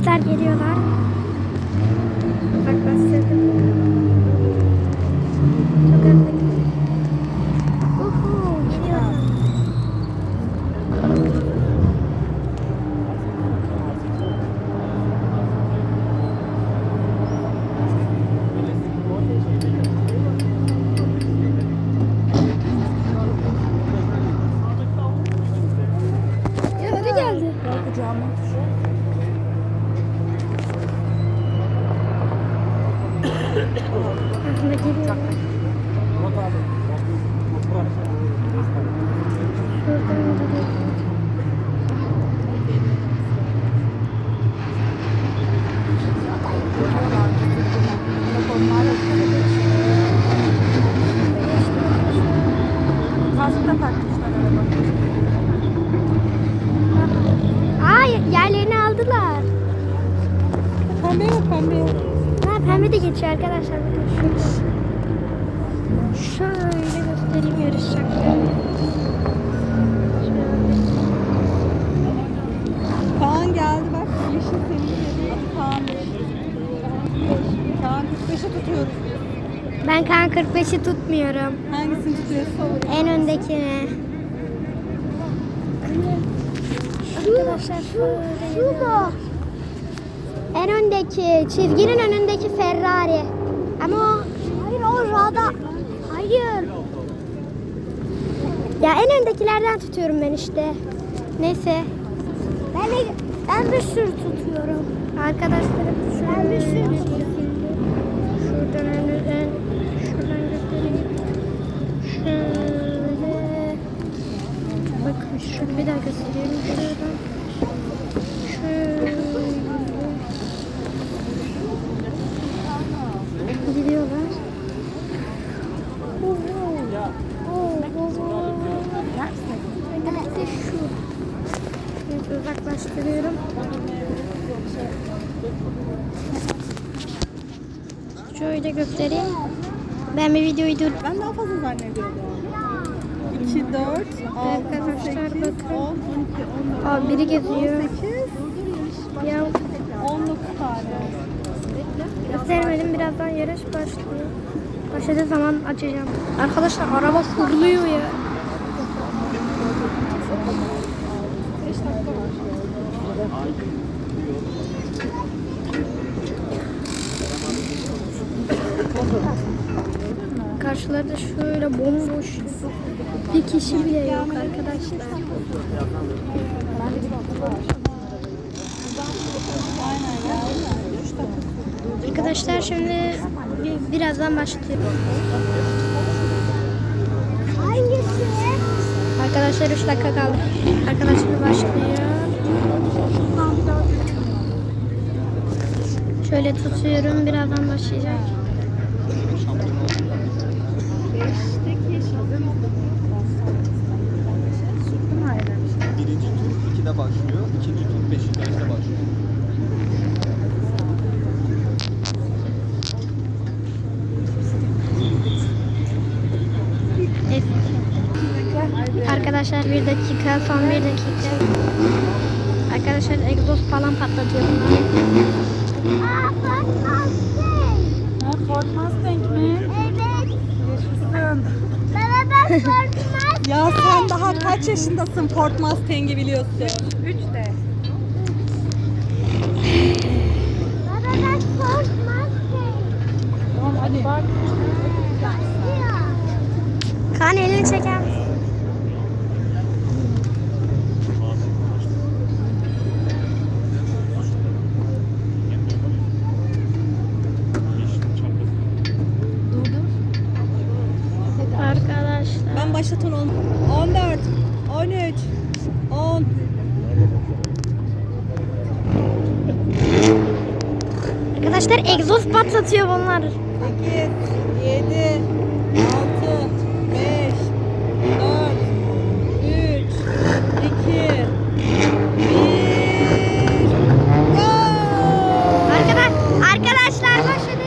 Arkadaşlar geliyorlar. Uzaklaştırdım. Çok hızlı. Uhu, geliyorlar. Biri geldi. Aslında geliyor. Şuradan gidiyor. Kaskta takmışlar araba. Aa yerlerini aldılar. Pembe yok pembe. Ha pembe de geçiyor arkadaşlar. Bakın. Şöyle göstereyim yarışacaklarını. Kaan geldi bak. Yeşil senin yeri. Kaan. Kaan 45'i tutuyoruz. Ben kan 45'i tutmuyorum. Hangisini tutuyorsa olur. En öndekini. Arkadaşlar şöyle Şu mu? En öndeki, çizginin önündeki Ferrari. Ama o... Hayır o Rada. Hayır. Ya en öndekilerden tutuyorum ben işte. Neyse. Ben de, ben bir sürü tutuyorum. Arkadaşlarım ben bir sürü Şuradan önünden, şuradan göstereyim. Şöyle. Bakın şunu bir daha göstereyim. Şuradan. Şöyle. Gidiyorlar. Evet, şu. Evet, uzaklaştırıyorum. Şöyle göstereyim. Ben bir videoyu dur. Ben daha fazla zannediyordum. 2, 4, 6, Arkadaşlar 8, bakın. 10, 12, 14, Aa, biri geziyor. 18, Ya 19 tane. göstermedim birazdan yarış başlıyor. Başladığı zaman açacağım. Arkadaşlar araba fırlıyor ya. Karşılarda şöyle bomboş bir kişi bile yok arkadaşlar. Arkadaşlar şimdi bi- birazdan başlıyor. Hangisi? Arkadaşlar 3 dakika kaldı. Arkadaşlar başlıyor. Şöyle tutuyorum birazdan başlayacak. Birinci tur 2'de başlıyor. ikinci tur Beşiktaş'ta başlıyor. Evet. Arkadaşlar bir dakika, son bir dakika. Arkadaşlar egzoz falan patlatıyor bunlar. Ford Mustang mi? Evet. Yaşasın. Baba ben Ford Mustang. Ya sen daha kaç yaşındasın Ford Mustang'i biliyorsun? 3 de. Baba ben Ford Mustang. Tamam hadi. Bak. Kan elini çeker başlatan ol. 14, 13, 10. Arkadaşlar egzoz patlatıyor bunlar. 8, 7, 6, 5, 4, 3, 2, 1, go! Arkadaş, arkadaşlar başladı.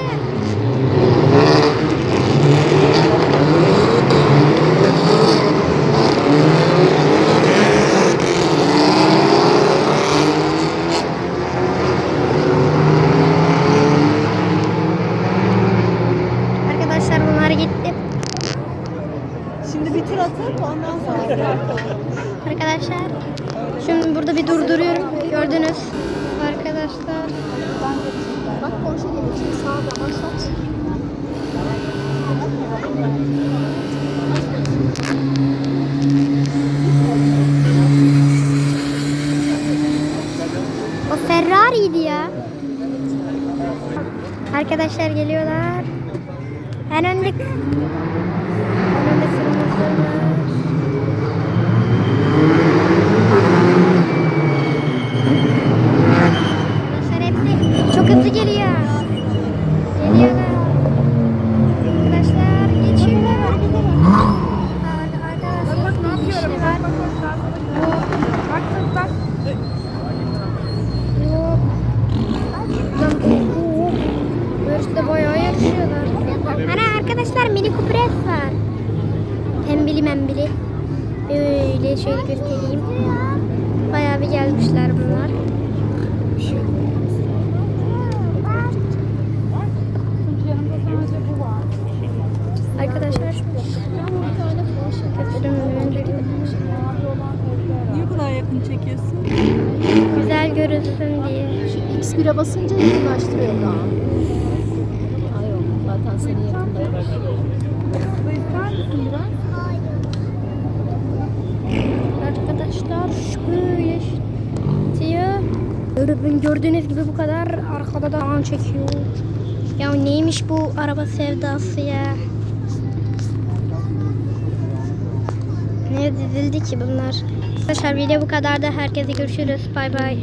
Porsche. Sağda başlat. O Ferrari'ydi ya. Arkadaşlar geliyorlar. En önde en önde var. Arkadaşlar hepsi çok hızlı geliyor. Geliyorlar. Arkadaşlar geçiyorlar. Bak bak bak. Yarışta bayağı yarışıyorlar. Ana arkadaşlar mini kupres var. Pembili membili. Böyle şöyle göstereyim. Bayağı bir gelmişler bunlar. X1'e basınca yakınlaştırıyor daha. Ay yok zaten seni biraz? Arkadaşlar şöyle. Görün- Gördüğünüz gibi bu kadar arkada da an çekiyor. Ya neymiş bu araba sevdası ya? Ne dizildi ki bunlar? Arkadaşlar video bu kadar da herkese görüşürüz. Bay bay.